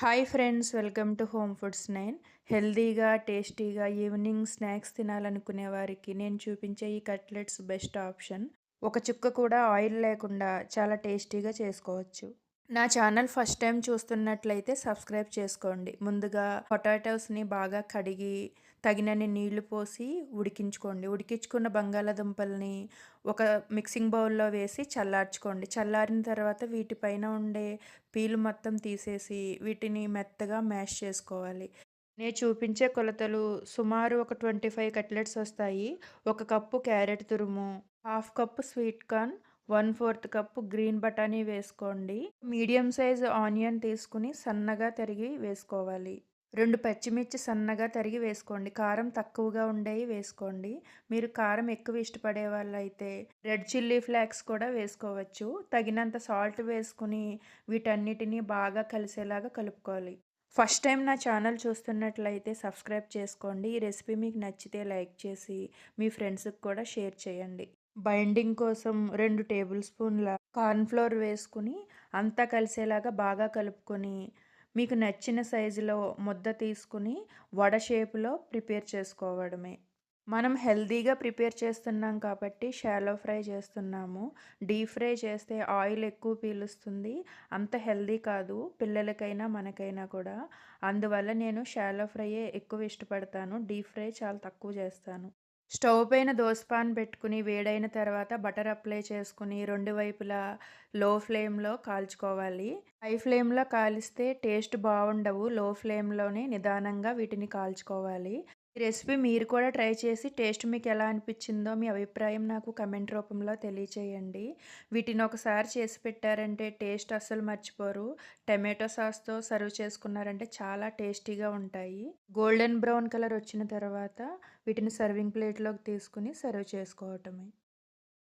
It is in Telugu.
Hi friends welcome to home foods nine. హెల్దీగా టేస్టీగా ఈవినింగ్ స్నాక్స్ తినాలనుకునే వారికి నేను చూపించే ఈ కట్లెట్స్ బెస్ట్ ఆప్షన్. ఒక చుక్క కూడా ఆయిల్ లేకుండా చాలా టేస్టీగా చేసుకోవచ్చు. నా ఛానల్ ఫస్ట్ టైం చూస్తున్నట్లయితే సబ్స్క్రైబ్ చేసుకోండి. ముందుగా పొటాటోస్ని బాగా కడిగి తగినన్ని నీళ్ళు పోసి ఉడికించుకోండి. ఉడికించుకున్న బంగాళాదుంపల్ని ఒక మిక్సింగ్ బౌల్లో వేసి చల్లార్చుకోండి. చల్లారిన తర్వాత వీటిపైన ఉండే పీలు మొత్తం తీసేసి వీటిని మెత్తగా మ్యాష్ చేసుకోవాలి. నేను చూపించే కొలతలు సుమారు ఒక ట్వంటీ ఫైవ్ కట్లెట్స్ వస్తాయి. ఒక కప్పు క్యారెట్ తురుము half cup sweet corn one fourth cup green బఠానీ వేసుకోండి. మీడియం సైజ్ ఆనియన్ తీసుకుని సన్నగా తరిగి వేసుకోవాలి. రెండు పచ్చిమిర్చి సన్నగా తరిగి వేసుకోండి. కారం తక్కువగా ఉండేవి వేసుకోండి. మీరు కారం ఎక్కువ ఇష్టపడే వాళ్ళైతే రెడ్ చిల్లీ ఫ్లాక్స్ కూడా వేసుకోవచ్చు. తగినంత సాల్ట్ వేసుకుని వీటన్నిటిని బాగా కలిసేలాగా కలుపుకోవాలి. ఫస్ట్ టైం నా ఛానల్ చూస్తున్నట్లయితే సబ్స్క్రైబ్ చేసుకోండి. ఈ రెసిపీ మీకు నచ్చితే లైక్ చేసి మీ ఫ్రెండ్స్కి కూడా షేర్ చేయండి. బైండింగ్ కోసం రెండు టేబుల్ స్పూన్ల కార్న్ఫ్లోర్ వేసుకుని అంతా కలిసేలాగా బాగా కలుపుకొని మీకు నచ్చిన సైజులో ముద్ద తీసుకుని వడ షేపులో ప్రిపేర్ చేసుకోవడమే. మనం హెల్దీగా ప్రిపేర్ చేస్తున్నాం కాబట్టి షాలో ఫ్రై చేస్తున్నాము. డీప్ ఫ్రై చేస్తే ఆయిల్ ఎక్కువ పీలుస్తుంది. అంత హెల్దీ కాదు పిల్లలకైనా మనకైనా కూడా. అందువల్ల నేను షాలో ఫ్రైయే ఎక్కువ ఇష్టపడతాను. డీప్ ఫ్రై చాలా తక్కువ చేస్తాను. స్టవ్ పైన దోసపాన్ పెట్టుకుని వేడైన తర్వాత బటర్ అప్లై చేసుకుని రెండు వైపులా లో ఫ్లేమ్లో కాల్చుకోవాలి. హై ఫ్లేమ్లో కాలిస్తే టేస్ట్ బాగుండవు లో ఫ్లేమ్లోనే నిదానంగా వీటిని కాల్చుకోవాలి. ఈ రెసిపీ మీరు కూడా ట్రై చేసి టేస్ట్ మీకు ఎలా అనిపించిందో మీ అభిప్రాయం నాకు కమెంట్ రూపంలో తెలియచేయండి. వీటిని ఒకసారి చేసి పెట్టారంటే టేస్ట్ అస్సలు మర్చిపోరు. టమాటో సాస్తో సర్వ్ చేసుకున్నారంటే చాలా టేస్టీగా ఉంటాయి. గోల్డెన్ బ్రౌన్ కలర్ వచ్చిన తర్వాత వీటిని సర్వింగ్ ప్లేట్లోకి తీసుకుని సర్వ్ చేసుకోవటమే.